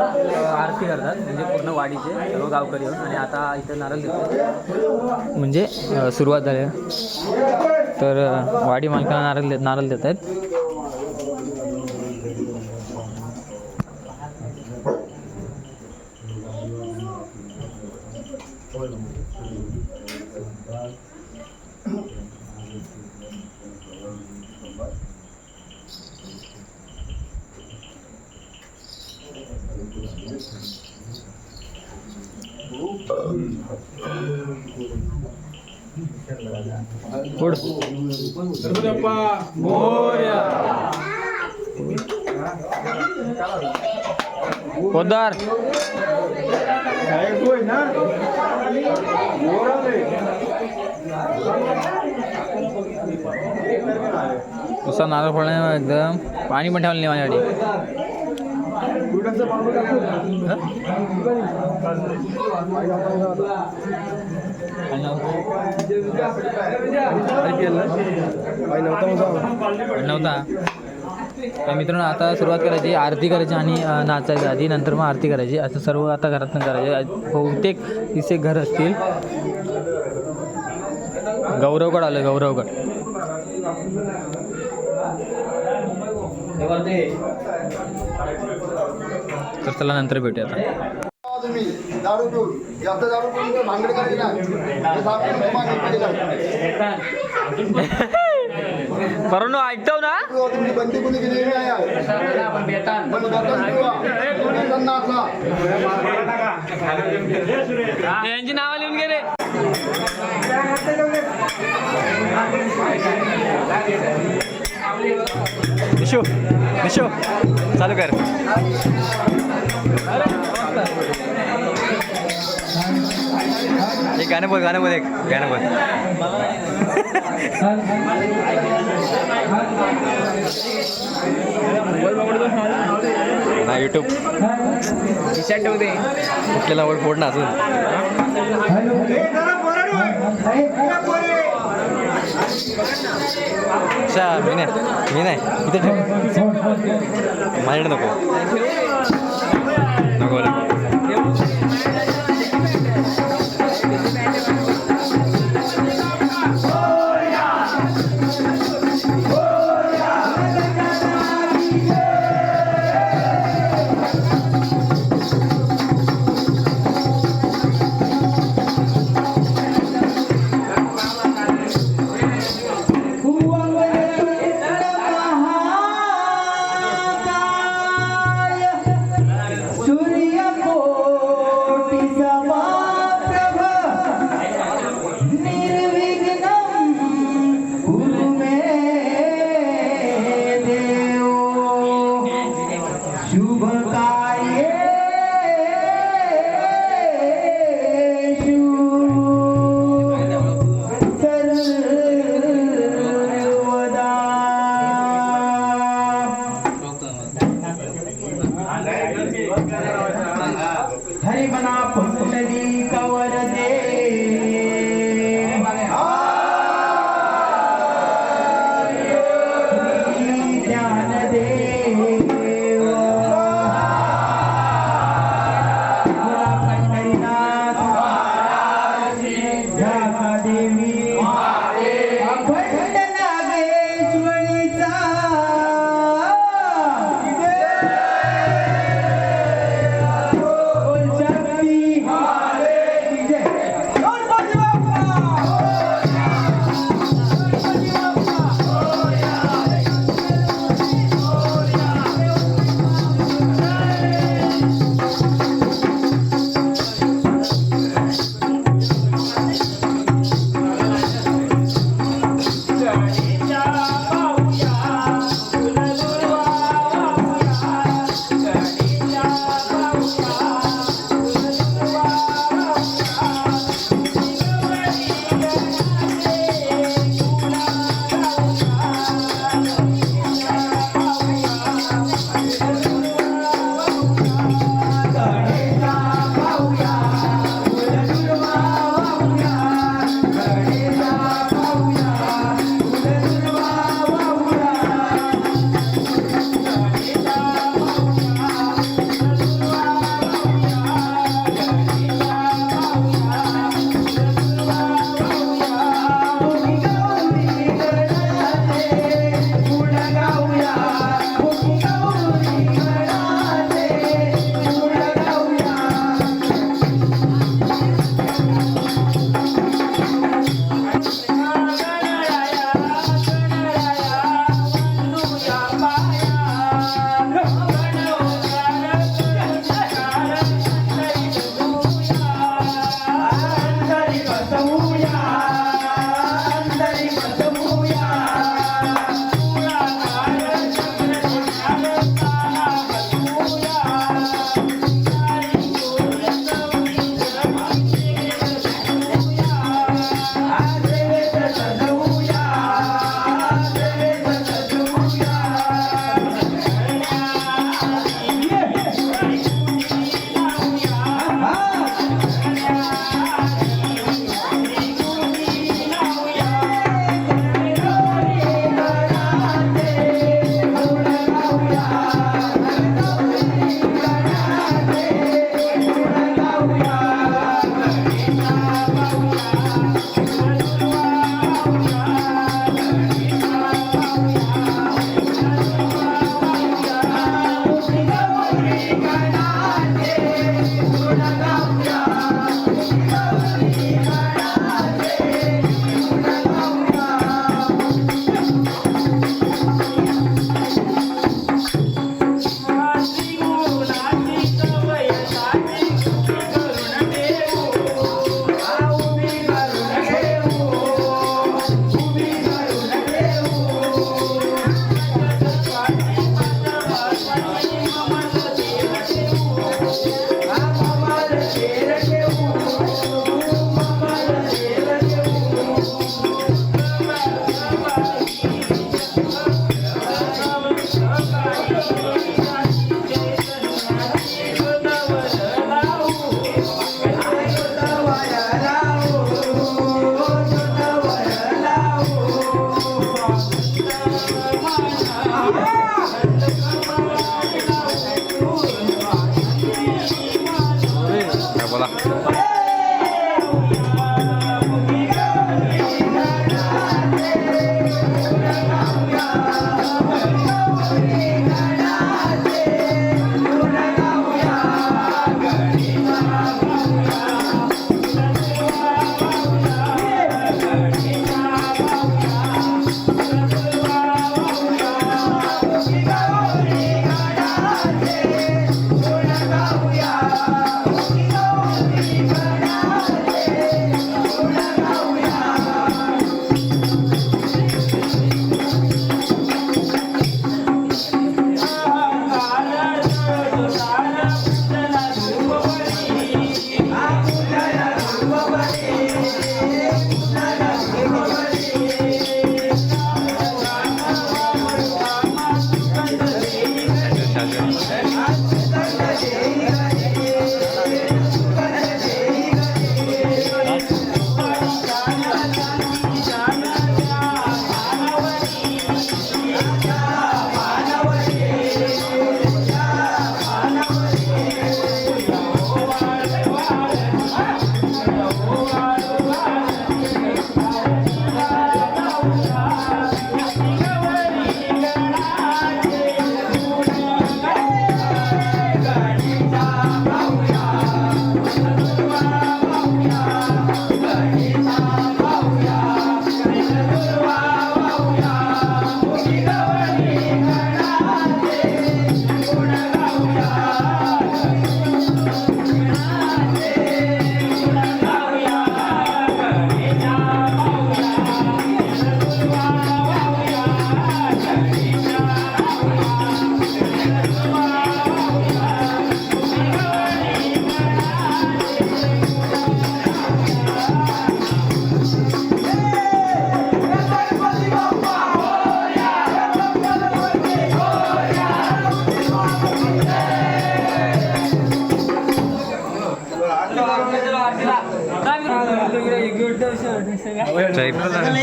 आरती करतात म्हणजे पूर्ण वाडीचे सर्व गावकरी येऊन आणि आता इथं नारळ देतात. म्हणजे सुरुवात झाली तर वाडी मालकाला नारळ देत नारळ देत आहेत पुढ. पोदार नुसता नारळ फोडण्याने एकदम पाणी पण ठेवलं नाही माझ्यासाठी. नव्हता तर मित्रांनो आता सुरुवात करायची आरती करायची आणि नाचायचं आधी नंतर मग आरती करायची. असं सर्व आता घरातून करायचे. बहुतेक तिथे घर असतील. गौरवगड आलं गौरवगड. तर चला नंतर भेटूया आता तुम्ही दारू पिऊन जास्त दारू तर भांगड हे. परंतु ऐकतो ना हो, तुमची बंदी कुणी केली नाही आहे. पण बेतान ठेवा. बेतान नाचला. यांची नावं लिहून गेले निशो निशो चालू कर. एक गाणं बोल गाणं बोल एक गाणं बोल. ना युट्यूब कुठल्याला आवड फोड ना अजून? अच्छा मी नाही मी नाही इथे ठेव. माझ्याकडे नको. नको Come on.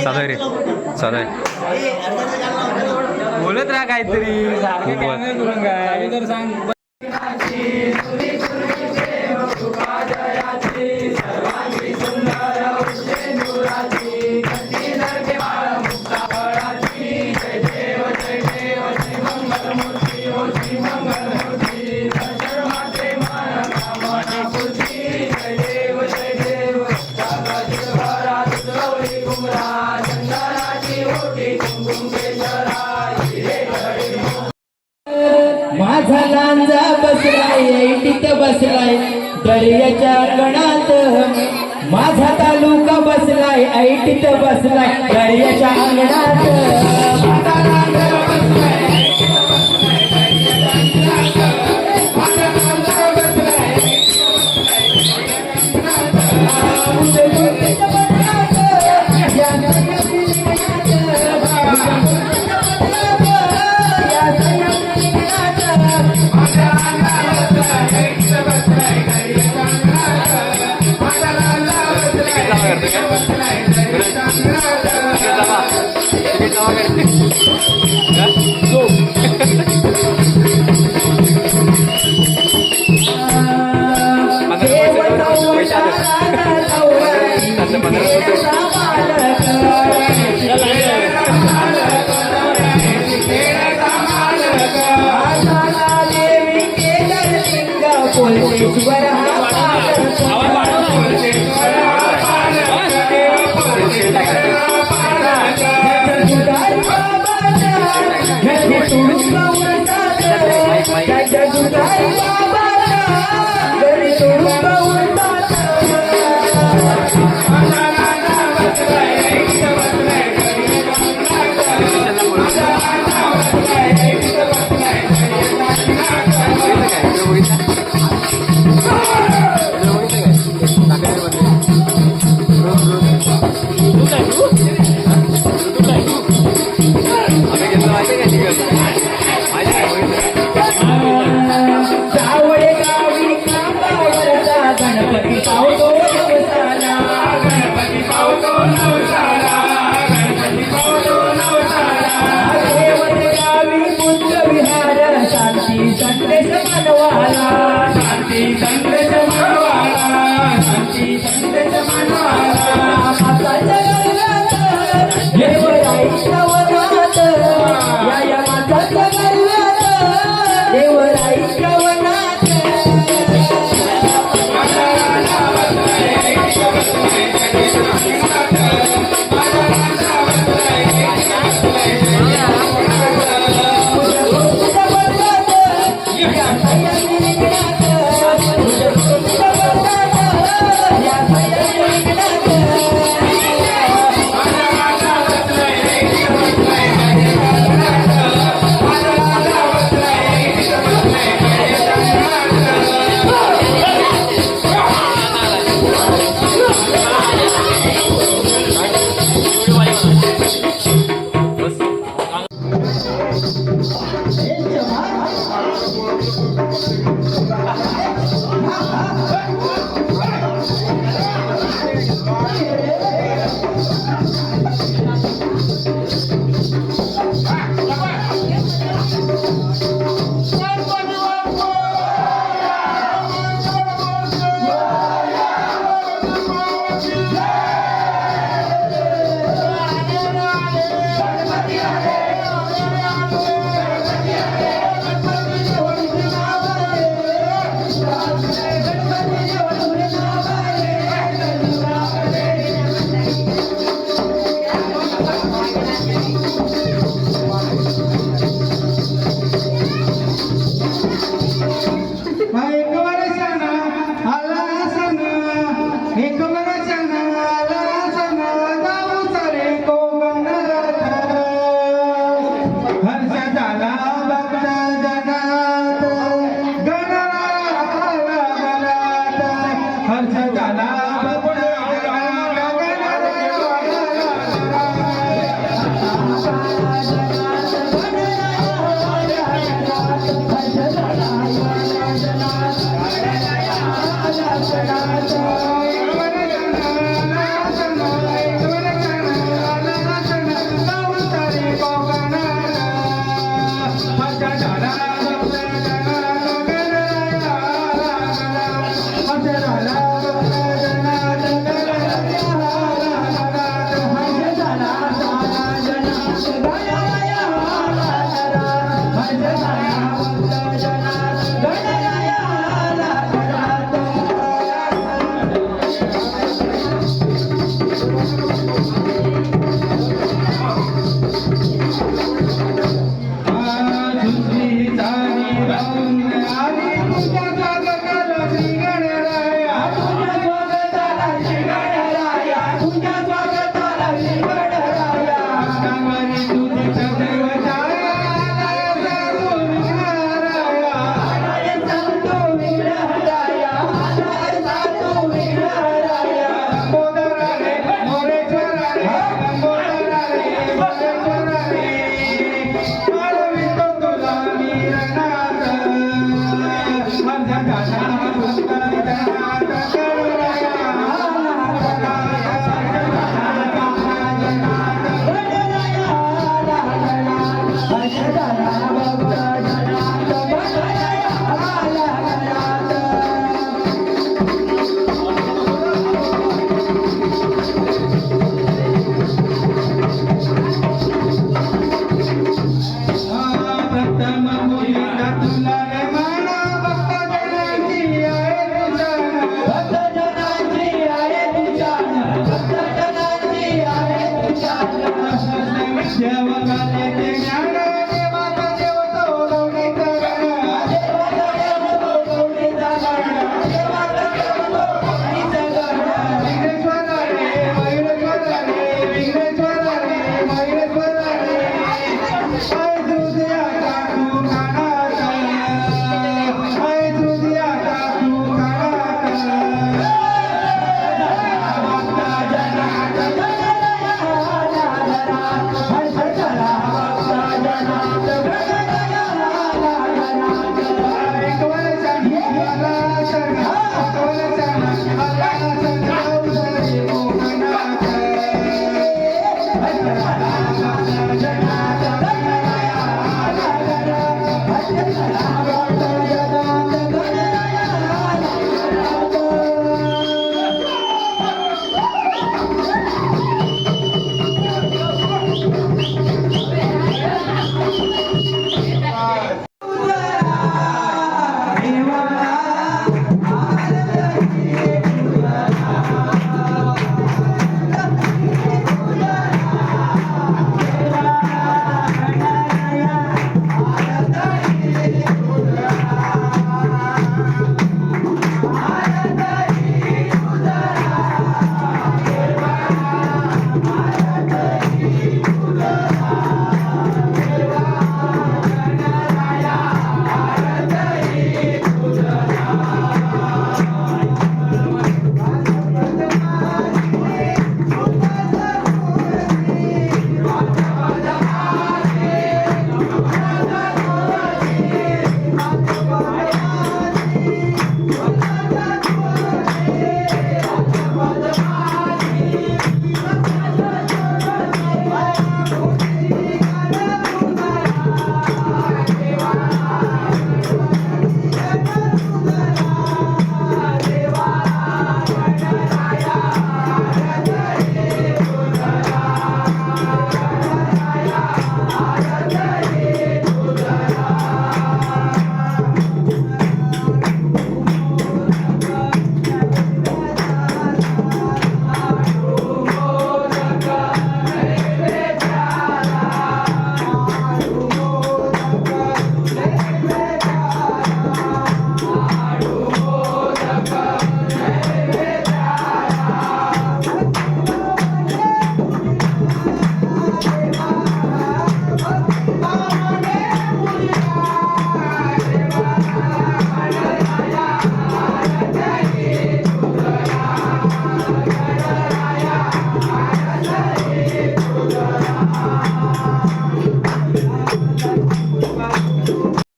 चालू आहे रे. चालू आहे. बोलत राहा काहीतरी. माझा लांजा बसलाय ऐटीत बसलाय दर्याच्या गणात माझा तालुका बसलाय ऐटीत बसलाय दर्याच्या अंगणात Né? Tata. Shiva Kali Ki.